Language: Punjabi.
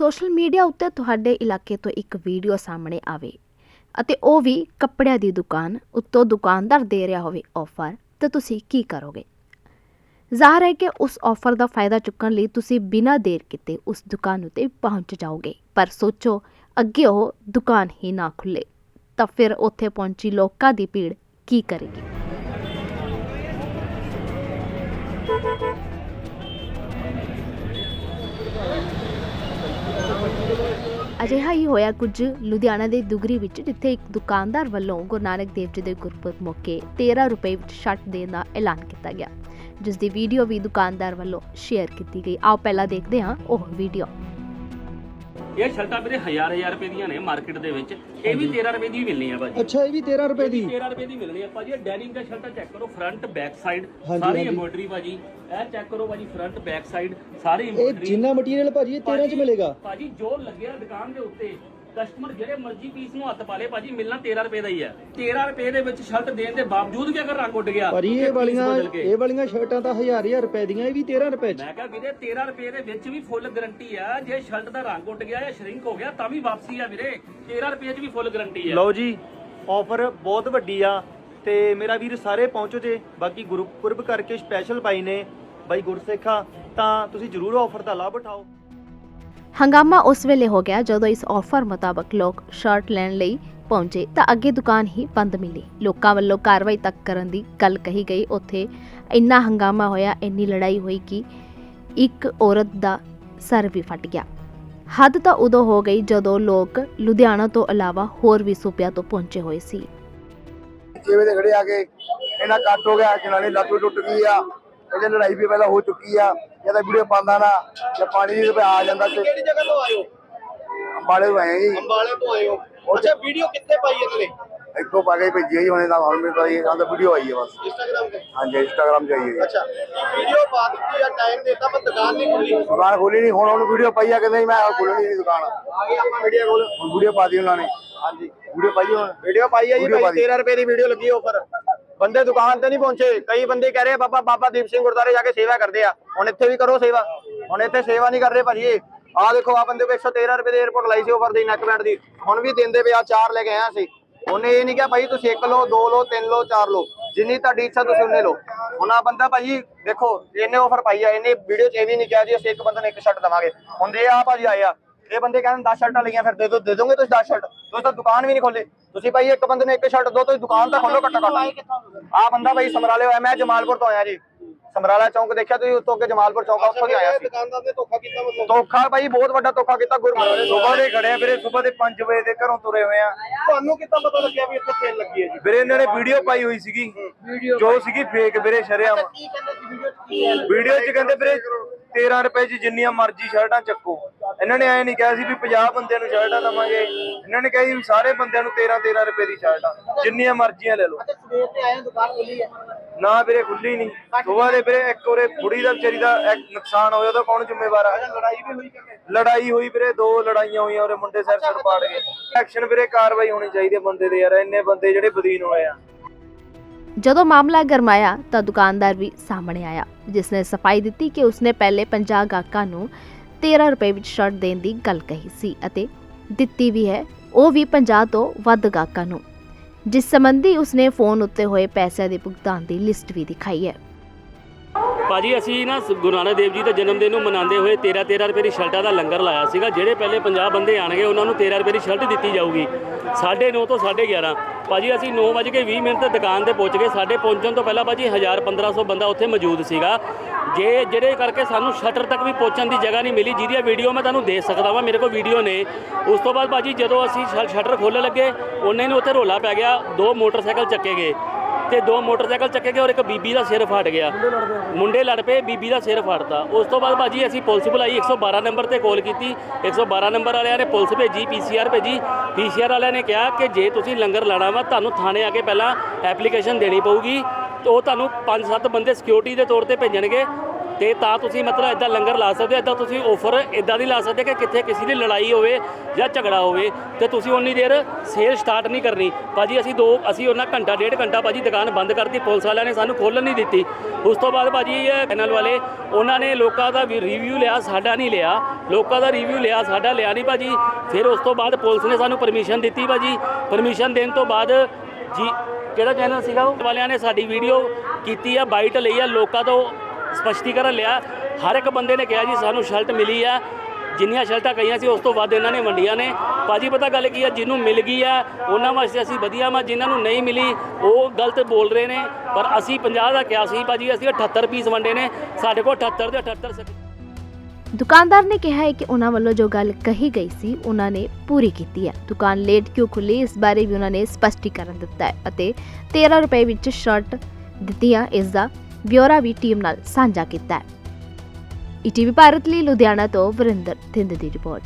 ਸੋਸ਼ਲ ਮੀਡੀਆ ਉੱਤੇ ਤੁਹਾਡੇ ਇਲਾਕੇ ਤੋਂ ਇੱਕ ਵੀਡੀਓ ਸਾਹਮਣੇ ਆਵੇ ਅਤੇ ਉਹ ਵੀ ਕੱਪੜਿਆਂ ਦੀ ਦੁਕਾਨ ਉੱਤੋਂ ਦੁਕਾਨਦਾਰ ਦੇ ਰਿਹਾ ਹੋਵੇ ਆਫਰ ਤਾਂ ਤੁਸੀਂ ਕੀ ਕਰੋਗੇ? ਜ਼ਾਹਰ ਹੈ ਕਿ ਉਸ ਆਫਰ ਦਾ ਫਾਇਦਾ ਚੁੱਕਣ ਲਈ ਤੁਸੀਂ ਬਿਨਾਂ ਦੇਰ ਕੀਤੇ ਉਸ ਦੁਕਾਨ ਉਤੇ ਪਹੁੰਚ ਜਾਓਗੇ, ਪਰ ਸੋਚੋ ਅੱਗੇ ਉਹ ਦੁਕਾਨ ਹੀ ਨਾ ਖੁੱਲੇ, ਤਾਂ ਫਿਰ ਉੱਥੇ ਪਹੁੰਚੀ ਲੋਕਾਂ ਦੀ ਭੀੜ ਕੀ ਕਰੇਗੀ? ਅਜਿਹਾ ਹੀ ਹੋਇਆ ਕੁਝ ਲੁਧਿਆਣਾ ਦੇ ਦੁਗਰੀ ਵਿੱਚ, ਜਿੱਥੇ ਇੱਕ ਦੁਕਾਨਦਾਰ ਵੱਲੋਂ ਗੁਰੂ ਨਾਨਕ ਦੇਵ ਜੀ ਦੇ ਗੁਰਪੁਰਬ ਮੌਕੇ 13 ਰੁਪਏ ਵਿੱਚ ਛੱਟ ਦੇਣ ਦਾ ਐਲਾਨ ਕੀਤਾ ਗਿਆ ਜਿਸ ਦੀ ਵੀਡੀਓ ਵੀ ਦੁਕਾਨਦਾਰ ਵੱਲੋਂ ਸ਼ੇਅਰ ਕੀਤੀ ਗਈ। ਆਓ ਪਹਿਲਾਂ ਦੇਖਦੇ ਹਾਂ ਉਹ ਵੀਡੀਓ ਇਹ ਸ਼ਰਟਾਂ ਵੀਰੇ ਹਜ਼ਾਰ ਹਜ਼ਾਰ ਰੁਪਏ ਦੀਆਂ ਨੇ ਮਾਰਕੀਟ ਦੇ ਵਿੱਚ। ਇਹ ਵੀ 13 ਰੁਪਏ ਦੀ ਮਿਲਣੀ ਆ ਭਾਜੀ। ਅੱਛਾ ਇਹ ਵੀ 13 ਰੁਪਏ ਦੀ? 13 ਰੁਪਏ ਦੀ ਮਿਲਣੀ ਆ ਭਾਜੀ। ਇਹ ਡੈਨਿੰਗ ਦਾ ਸ਼ਰਟਾਂ ਚੈੱਕ ਕਰੋ ਫਰੰਟ ਬੈਕ ਸਾਈਡ ਸਾਰੀ ਹਾਂਜੀ। ਐਮਬੋਇਡਰੀ ਭਾਜੀ। ਇਹ ਚੈੱਕ ਕਰੋ ਭਾਜੀ ਫਰੰਟ ਬੈਕ ਸਾਈਡ ਸਾਰੀ ਇਹ ਐਮਬੋਇਡਰੀ ਜਿੰਨਾ ਮਟੀਰੀਅਲ ਭਾਜੀ ਇਹ 13 ਚ ਮਿਲੇਗਾ? ਭਾਜੀ ਜੋ ਲੱਗਿਆ ਦੁਕਾਨ ਦੇ ਉੱਤੇ ਕਸਟਮਰ ਜਿਹੜੇ ਮਰਜ਼ੀ ਪੀਸ ਨੂੰ ਹੱਥ ਪਾ ਲੇ ਭਾਜੀ ਮਿਲਣਾ 13 ਰੁਪਏ ਦਾ ਹੀ ਹੈ 13 ਰੁਪਏ ਦੇ ਵਿੱਚ ਸ਼ਰਟ ਦੇਣ ਦੇ ਬਾਵਜੂਦ ਵੀ ਅਗਰ ਰੰਗ ਉੱਡ ਗਿਆ ਭਾਜੀ ਤੇ ਇਹ ਵਾਲੀਆਂ। ਇਹ ਵਾਲੀਆਂ ਸ਼ਰਟਾਂ ਤਾਂ ਹਜ਼ਾਰ ਹਜ਼ਾਰ ਰੁਪਏ ਦੀਆਂ ਇਹ ਵੀ 13 ਰੁਪਏ ਚ। ਮੈਂ ਕਿਹਾ ਵੀਰੇ 13 ਰੁਪਏ ਦੇ ਵਿੱਚ ਵੀ ਫੁੱਲ ਗਾਰੰਟੀ ਆ। ਜੇ ਸ਼ਰਟ ਦਾ ਰੰਗ ਉੱਡ ਗਿਆ ਜਾਂ ਸ਼ਰਿੰਕ ਹੋ ਗਿਆ ਤਾਂ ਵੀ ਵਾਪਸੀ ਆ ਵੀਰੇ। 13 ਰੁਪਏ 'ਚ ਵੀ ਫੁੱਲ ਗਾਰੰਟੀ ਆ। ਲਓ ਜੀ ਆਫਰ ਬਹੁਤ ਵੱਡੀ ਆ ਤੇ ਮੇਰਾ ਵੀਰ ਸਾਰੇ ਪਹੁੰਚੋ ਜੇ। ਬਾਕੀ ਗੁਰਪੁਰਬ ਕਰਕੇ ਸਪੈਸ਼ਲ ਪਾਈ ਨੇ ਬਾਈ ਗੁਰਸੇਖਾ ਤਾਂ ਤੁਸੀਂ ਜਰੂਰ ਆਫਰ ਦਾ ਲਾਭ ਉਠਾਓ। ਹੰਗਾਮਾ ਉਸ ਵੇਲੇ ਹੋ ਗਿਆ ਜਦੋਂ ਇਸ ਆਫਰ ਮੁਤਾਬਕ ਲੋਕ ਸ਼ਰਟ ਲੈਣ ਲਈ ਪਹੁੰਚੇ ਤਾਂ ਅੱਗੇ ਦੁਕਾਨ ਹੀ ਬੰਦ ਮਿਲੀ। ਲੋਕਾਂ ਵੱਲੋਂ ਕਾਰਵਾਈ ਤੱਕ ਕਰਨ ਦੀ ਗੱਲ ਕਹੀ ਗਈ। ਉੱਥੇ ਇੰਨਾ ਹੰਗਾਮਾ ਹੋਇਆ, ਇੰਨੀ ਲੜਾਈ ਹੋਈ ਕਿ ਇੱਕ ਔਰਤ ਦਾ ਸਰ ਵੀ ਫਟ ਗਿਆ। ਹੱਦ ਤਾਂ ਉਦੋਂ ਹੋ ਗਈ ਜਦੋਂ ਲੋਕ ਲੁਧਿਆਣਾ ਤੋਂ ਇਲਾਵਾ ਹੋਰ ਵੀ ਸੂਬਿਆਂ ਤੋਂ ਪਹੁੰਚੇ ਹੋਏ ਸੀ। ਛੇ ਵਜੇ ਖੜੇ ਆ ਕੇ ਇਹਨਾਂ ਕੱਟ ਹੋ ਗਿਆ, ਜਨਾਨੀ ਲੱਤ ਟੁੱਟ ਗਈ ਆ, ਇਹਦੇ ਲੜਾਈ ਵੀ ਪਹਿਲਾਂ ਹੋ ਚੁੱਕੀ ਆ। ਇਹ ਤਾਂ ਵੀਡੀਓ ਪਾਉਂਦਾ ਨਾ ਜੇ ਪਾਣੀ ਦੀ ਤੇ ਆ ਜਾਂਦਾ ਤੇ ਕਿਹੜੀ ਜਗ੍ਹਾ ਤੋਂ ਹੋ? ਅੰਬਾਲੇ ਤੋਂ ਆਏ ਜੀ। ਅੰਬਾਲੇ ਤੋਂ ਹੋ। ਅੱਛਾ ਵੀਡੀਓ ਕਿੱਥੇ ਪਾਈ ਇਹਨਾਂ ਨੇ? ਇੱਕੋ ਪਾ ਕੇ ਭੇਜੀ ਜੀ ਹੁਣੇ ਨਾਲ ਹੁਣ ਮੇਰੇ ਕੋਲ ਇਹ ਤਾਂ ਵੀਡੀਓ ਆਈ ਹੈ ਬਸ। ਇੰਸਟਾਗ੍ਰਾਮ ਤੇ? ਹਾਂਜੀ ਇੰਸਟਾਗ੍ਰਾਮ ਤੇ ਆਈ ਹੈ ਜੀ ਅੱਛਾ ਵੀਡੀਓ ਪਾ ਦਿੱਤੀ ਆ ਟਾਈਮ ਦੇਤਾ ਪਰ ਦੁਕਾਨ ਨਹੀਂ ਖੁੱਲੀ। ਦੁਕਾਨ ਖੋਲੀ ਨਹੀਂ ਹੁਣ ਉਹਨੂੰ ਵੀਡੀਓ ਪਾਈ ਆ ਕਹਿੰਦੇ ਮੈਂ ਖੋਲਣੀ ਨਹੀਂ ਦੁਕਾਨ। ਆ ਗਏ ਆਪਾਂ ਵੀਡੀਓ ਕੋਲ। ਵੀਡੀਓ ਪਾ ਦੀ ਉਹਨਾਂ ਨੇ। ਹਾਂਜੀ। ਵੀਡੀਓ ਪਾਈ ਹੁਣ। ਵੀਡੀਓ ਪਾਈ ਆ ਜੀ ਭਾਈ ਦੀ। 13 ਰੁਪਏ ਦੀ ਵੀਡੀਓ ਲੱਗੀ ਆਫਰ ਬੰਦੇ ਦੁਕਾਨ ਤੇ ਨਹੀਂ ਪਹੁੰਚੇ। ਕਈ ਬੰਦੇ ਕਹਿ ਰਹੇ ਬਾਬਾ ਬਾਬਾ ਦੀਪ ਸਿੰਘ ਗੁਰਦਾਰੇ ਜਾ ਕੇ ਸੇਵਾ ਕਰਦੇ ਆ। ਹੁਣ ਇੱਥੇ ਵੀ ਕਰੋ ਸੇਵਾ। ਹੁਣ ਇੱਥੇ ਸੇਵਾ ਨਹੀਂ ਕਰ ਰਹੇ ਭਾਜੀ ਇਹ। ਆਹ ਦੇਖੋ ਆ ਬੰਦੇ ਕੋ 113 ਰੁਪਏ ਦੇ 에어ਪੋਰਟ ਲਾਈ ਸੀ ਆਫਰ ਦੀ ਨੈਕ ਬੈਂਡ ਦੀ। ਹੁਣ ਵੀ ਦਿੰਦੇ ਪਿਆ ਚਾਰ ਲੈ ਕੇ ਆਇਆ ਸੀ ਉਹਨੇ ਇਹ ਨਹੀਂ ਕਿਹਾ, ਭਾਈ ਤੁਸੀਂ ਇੱਕ ਲੋ ਦੋ ਲੋ ਤਿੰਨ ਲੋ ਚਾਰ ਲਓ। ਜਿੰਨੀ ਤੁਹਾਡੀ ਇੱਛਾ ਤੁਸੀਂ ਉਹਨੇ ਲੋ ਹੁਣ ਆ ਬੰਦਾ ਭਾਜੀ, ਦੇਖੋ, ਇਹਨੇ ਆਫਰ ਪਾਈ ਆ, ਇਹਨੇ ਵੀਡੀਓ 'ਚ ਇਹ ਵੀ ਨਹੀਂ ਕਿਹਾ ਜੀ, ਅਸੀਂ ਇੱਕ ਬੰਦੇ ਨੂੰ ਇੱਕ ਸ਼ਰਟ ਦਵਾਂਗੇ। ਹੁਣ ਦੇ ਆ ਭਾਜੀ ਆਏ ਆ। ਇਹ ਬੰਦੇ ਕਹਿੰਦੇ 10 ਸ਼ਰਟਾਂ ਲਈਆਂ ਫਿਰ ਦੇ ਦੋ ਦੇ ਦੋਗੇ ਤੁਸੀਂ 10 ਸ਼ਰਟ? ਤੁਸੀਂ ਤਾਂ ਦੁਕਾਨ ਵੀ ਨਹੀਂ ਖੋਲੀ ਤੁਸੀਂ ਭਾਈ ਇੱਕ ਬੰਦੇ ਨੂੰ ਇੱਕ ਸ਼ਰਟ ਦੋ ਤੁਸੀਂ ਦੁਕਾਨ ਤਾਂ ਖੋਲੋ ਘੱਟੋ ਘੱਟ। ਆ ਬੰਦਾ ਭਾਈ ਸਮਰਾਲੇ ਹੋਇਆ ਮੈਂ ਜਮਾਲਪੁਰ ਤੋਂ ਆਇਆ ਜੀ। ਸਮਰਾਲਾ ਚੌਂਕ ਦੇਖਿਆ ਤੁਸੀਂ ਉੱਤੋਂ ਅੱਗੇ ਜਮਾਲਪੁਰ ਚੌਂਕ ਉੱਥੋਂ ਦੀ ਆਇਆ ਸੀ। ਦੁਕਾਨਦਾਰ ਨੇ ਧੋਖਾ ਕੀਤਾ ਮਤਲਬ? ਧੋਖਾ ਬਾਈ ਬਹੁਤ ਵੱਡਾ ਧੋਖਾ ਕੀਤਾ ਗੁਰਪੁਰਬ ਸਵੇਰ ਦੇ ਖੜੇ ਆ ਵੀਰੇ ਸਵੇਰ ਦੇ 5 ਵਜੇ ਦੇ ਘਰੋਂ ਤੁਰੇ ਹੋਏ ਆ। ਤੁਹਾਨੂੰ ਕਿੱਦਾਂ ਪਤਾ ਲੱਗਿਆ ਵੀ ਇੱਥੇ ਸੇਲ ਲੱਗੀ ਹੈ ਜੀ? ਵੀਰੇ ਇਹਨਾਂ ਨੇ ਵੀਡੀਓ ਪਾਈ ਹੋਈ ਸੀਗੀ। ਜੋ ਸੀਗੀ ਫੇਕ ਵੀਰੇ ਸ਼ਰਿਆਮ। ਵੀਡੀਓ 'ਚ? ਕਹਿੰਦੇ ਵੀਰੇ 13 ਰੁਪਏ 'ਚ ਜਿੰਨੀਆਂ ਮਰਜ਼ੀ ਸ਼ਰਟਾਂ ਚੱਕੋ। ਇਹਨਾਂ ਨੇ ਐ ਨਹੀਂ ਕਿਹਾ ਸੀ ਵੀ 50 ਬੰਦਿਆਂ ਨੂੰ ਸ਼ਰਟਾਂ ਦਵਾਂਗੇ। ਇਹਨਾਂ ਨੇ ਕਿਹਾ ਸੀ ਸਾਰੇ ਬੰਦਿਆਂ ਨੂੰ 13 13 ਰੁਪਏ ਦੀ ਸ਼ਰਟਾਂ ਜਿੰਨੀਆਂ ਮਰਜ਼ੀਆਂ ਲੈ ਲਓ। ਅੱਛਾ ਸਵੇਰ ਤੇ ਆਏ ਹੋ, ਦੁਕਾਨ ਖੁੱਲੀ ਹੈ ਨਾ ਵੀਰੇ ਖੁੱਲੀ ਨਹੀਂ। ਸੁਬਾਹ ਦੇ ਵੀਰੇ ਇੱਕ ਉਹਰੇ ਬੁੜੀ ਦਾ ਵਿਚਾਰੀ ਦਾ ਇੱਕ ਨੁਕਸਾਨ ਹੋਇਆ ਉਹਦਾ ਕੌਣ ਜ਼ਿੰਮੇਵਾਰ ਆ? ਲੜਾਈ ਵੀ ਹੋਈ ਕਿਵੇਂ ਲੜਾਈ ਹੋਈ ਵੀਰੇ ਦੋ ਲੜਾਈਆਂ ਹੋਈਆਂ ਉਹਰੇ ਮੁੰਡੇ ਸਿਰ ਸਿਰ ਪਾੜ ਗਏ। ਐਕਸ਼ਨ ਵੀਰੇ ਕਾਰਵਾਈ ਹੋਣੀ ਚਾਹੀਦੀ ਹੈ ਬੰਦੇ ਦੇ ਯਾਰ ਇੰਨੇ ਬੰਦੇ ਜਿਹੜੇ ਬਦੀਨ ਹੋਏ ਆ। ਜਦੋਂ ਮਾਮਲਾ ਗਰਮਾਇਆ ਤਾਂ ਦੁਕਾਨਦਾਰ ਵੀ ਸਾਹਮਣੇ ਆਇਆ ਜਿਸ ਨੇ ਸਫ਼ਾਈ ਦਿੱਤੀ ਕਿ ਉਸਨੇ ਪਹਿਲੇ 50 ਗਾਹਕਾਂ ਨੂੰ 13 ਰੁਪਏ ਵਿੱਚ ਸ਼ਰਟ ਦੇਣ ਦੀ ਗੱਲ ਕਹੀ ਸੀ ਅਤੇ ਦਿੱਤੀ ਵੀ ਹੈ, ਉਹ ਵੀ 50 ਤੋਂ ਵੱਧ ਗਾਹਕਾਂ ਨੂੰ। ਜਿਸ ਸੰਬੰਧੀ ਉਸਨੇ ਫੋਨ ਉੱਤੇ ਹੋਏ ਪੈਸਿਆਂ ਦੇ ਭੁਗਤਾਨ ਦੀ ਲਿਸਟ ਵੀ ਦਿਖਾਈ ਹੈ। ਭਾਜੀ, ਅਸੀਂ ਨਾ ਗੁਰੂ ਨਾਨਕ ਦੇਵ ਜੀ ਦਾ ਜਨਮ ਦਿਨ ਨੂੰ ਮਨਾਉਂਦੇ ਹੋਏ 13 13 ਰੁਪਏ ਦੀ ਸ਼ਰਟਾਂ ਦਾ ਲੰਗਰ ਲਾਇਆ ਸੀਗਾ, ਜਿਹੜੇ ਪਹਿਲੇ 50 ਬੰਦੇ ਆਣਗੇ ਉਹਨਾਂ ਨੂੰ 13 ਰੁਪਏ ਦੀ ਸ਼ਰਟ ਦਿੱਤੀ ਜਾਊਗੀ। 9:30 ਤੋਂ 11:30 ਭਾਜੀ, ਅਸੀਂ 9:20 ਮਿੰਟ ਤੇ ਦੁਕਾਨ ਤੇ ਪਹੁੰਚ ਗਏ। ਸਾਡੇ ਪਹੁੰਚਣ ਤੋਂ ਪਹਿਲਾਂ ਭਾਜੀ 1000 1500 ਬੰਦਾ ਉੱਥੇ ਮੌਜੂਦ ਸੀਗਾ। ਜੇ ਜਿਹੜੇ ਕਰਕੇ ਸਾਨੂੰ ਸ਼ਟਰ ਤੱਕ ਵੀ ਪਹੁੰਚਣ ਦੀ ਜਗ੍ਹਾ ਨਹੀਂ ਮਿਲੀ ਜਿਹਦੀ ਵੀਡੀਓ ਮੈਂ ਤੁਹਾਨੂੰ ਦੇ ਸਕਦਾ ਵਾਂ, ਮੇਰੇ ਕੋਲ ਵੀਡੀਓ ਨੇ। ਉਸ ਤੋਂ ਬਾਅਦ ਭਾਜੀ ਜਦੋਂ ਅਸੀਂ ਸ਼ਟਰ ਖੋਲ੍ਹਣ ਲੱਗੇ ਉਹਨੇ ਨੂੰ ਉੱਥੇ ਰੋਲਾ ਪੈ ਗਿਆ, ਦੋ ਮੋਟਰਸਾਈਕਲ ਚੱਕੇ ਗਏ। ਤੇ ਦੋ ਮੋਟਰਸਾਈਕਲ ਚੱਕੇ ਗਏ ਔਰ ਇੱਕ ਬੀਬੀ ਦਾ ਸਿਰ ਫਟ ਗਿਆ। ਮੁੰਡੇ ਲੜ ਪਏ ਬੀਬੀ ਦਾ ਸਿਰ ਫਟਦਾ ਉਸ ਤੋਂ ਬਾਅਦ ਭਾਜੀ ਅਸੀਂ ਪੁਲਿਸ ਬੁਲਾਈ 112 ਨੰਬਰ ਤੇ ਕਾਲ ਕੀਤੀ। 112 ਨੰਬਰ ਵਾਲਿਆਂ ਨੇ ਪੁਲਿਸ ਭੇਜੀ ਪੀਸੀਆਰ ਭੇਜੀ। ਪੀਸੀਆਰ ਵਾਲਿਆਂ ਨੇ ਕਿਹਾ ਕਿ ਜੇ ਤੁਸੀਂ ਲੰਗਰ ਲਾਣਾ ਵਾ ਤੁਹਾਨੂੰ ਥਾਣੇ ਆ ਕੇ ਪਹਿਲਾਂ ਐਪਲੀਕੇਸ਼ਨ ਦੇਣੀ ਪਊਗੀ। ਤੇ ਉਹ ਤੁਹਾਨੂੰ 5-7 ਬੰਦੇ ਸਿਕਿਉਰਿਟੀ ਦੇ ਤੌਰ ਤੇ ਭੇਜਣਗੇ। ਤੇ ਤਾਂ ਤੁਸੀਂ ਮਤਲਬ ਇਦਾਂ ਲੰਗਰ ਲਾ ਸਕਦੇ ਹੋ, ਇਦਾਂ ਤੁਸੀਂ ਆਫਰ ਇਦਾਂ ਦੀ ਲਾ ਸਕਦੇ ਕਿ ਕਿੱਥੇ ਕਿਸੇ ਦੀ ਲੜਾਈ ਹੋਵੇ ਜਾਂ ਝਗੜਾ ਹੋਵੇ ਤੇ ਤੁਸੀਂ ਉਨੀ ਦੇਰ ਸੇਲ ਸਟਾਰਟ ਨਹੀਂ ਕਰਨੀ। ਭਾਜੀ, ਅਸੀਂ ਦੋ, ਅਸੀਂ ਉਹਨਾਂ ਘੰਟਾ, ਡੇਢ ਘੰਟਾ ਭਾਜੀ ਦੁਕਾਨ ਬੰਦ ਕਰਤੀ, ਪੁਲਿਸ ਵਾਲਿਆਂ ਨੇ ਸਾਨੂੰ ਖੋਲ੍ਹਣ ਨਹੀਂ ਦਿੱਤੀ। ਉਸ ਤੋਂ ਬਾਅਦ ਭਾਜੀ ਇਹ ਚੈਨਲ ਵਾਲੇ, ਉਹਨਾਂ ਨੇ ਲੋਕਾਂ ਦਾ ਵੀ ਰਿਵਿਊ ਲਿਆ, ਸਾਡਾ ਨਹੀਂ ਲਿਆ। ਲੋਕਾਂ ਦਾ ਰਿਵਿਊ ਲਿਆ, ਸਾਡਾ ਲਿਆ ਨਹੀਂ ਭਾਜੀ। ਫਿਰ ਉਸ ਤੋਂ ਬਾਅਦ ਪੁਲਿਸ ਨੇ ਸਾਨੂੰ ਪਰਮਿਸ਼ਨ ਦਿੱਤੀ ਭਾਜੀ। ਪਰਮਿਸ਼ਨ ਦੇਣ ਤੋਂ ਬਾਅਦ ਜੀ, ਕਿਹੜਾ ਚੈਨਲ ਸੀਗਾ ਉਹ? ਵਾਲਿਆਂ ਨੇ ਸਾਡੀ ਵੀਡੀਓ ਕੀਤੀ ਆ ਬਾਈਟ ਲਈ ਆ, ਲੋਕਾਂ ਤੋਂ ਸਪਸ਼ਟੀਕਰਨ ਲਿਆ। ਹਰ ਇੱਕ ਬੰਦੇ ਨੇ ਕਿਹਾ ਜੀ, ਸਾਨੂੰ ਸ਼ਰਟ ਮਿਲੀ ਆ। ਜਿੰਨੀਆਂ ਸ਼ਰਟਾਂ ਕਹੀਆਂ ਸੀ, ਉਸ ਤੋਂ ਵੱਧ ਇਹਨਾਂ ਨੇ ਵੰਡੀਆਂ ਨੇ। ਭਾਜੀ, ਪਤਾ ਗੱਲ ਕੀ ਆ? ਜਿਹਨੂੰ ਮਿਲ ਗਈ ਆ, ਉਹਨਾਂ ਵਾਸਤੇ ਅਸੀਂ ਵਧੀਆ ਵਾ। ਜਿਨ੍ਹਾਂ ਨੂੰ ਨਹੀਂ ਮਿਲੀ, ਉਹ ਗਲਤ ਬੋਲ ਰਹੇ ਨੇ। ਪਰ ਅਸੀਂ 50 ਦਾ ਕਿਹਾ ਸੀ, ਭਾਜੀ, ਅਸੀਂ 78 ਪੀਸ ਵੰਡੇ ਨੇ। ਸਾਡੇ ਕੋਲ 78 ਦੇ 78 ਦੁਕਾਨਦਾਰ ਨੇ ਕਿਹਾ ਹੈ ਕਿ ਉਹਨਾਂ ਵੱਲੋਂ ਜੋ ਗੱਲ ਕਹੀ ਗਈ ਸੀ, ਉਹਨਾਂ ਨੇ ਪੂਰੀ ਕੀਤੀ ਹੈ। ਦੁਕਾਨ ਲੇਟ ਕਿਉਂ ਖੁੱਲੀ, ਇਸ ਬਾਰੇ ਵੀ ਉਹਨਾਂ ਨੇ ਸਪਸ਼ਟੀਕਰਨ ਦਿੱਤਾ ਹੈ ਅਤੇ 13 ਰੁਪਏ ਵਿੱਚ ਸ਼ਰਟ ਦਿੱਤੀਆਂ ਇਸ ਦਾ ਬਿਊਰਾ ਵੀ ਟੀਮ ਨਾਲ ਸਾਂਝਾ ਕੀਤਾ ਹੈ। ਈਟੀਵੀ ਭਾਰਤ ਲਈ ਲੁਧਿਆਣਾ ਤੋਂ ਵਰਿੰਦਰ ਥਿੰਦ ਦੀ ਰਿਪੋਰਟ।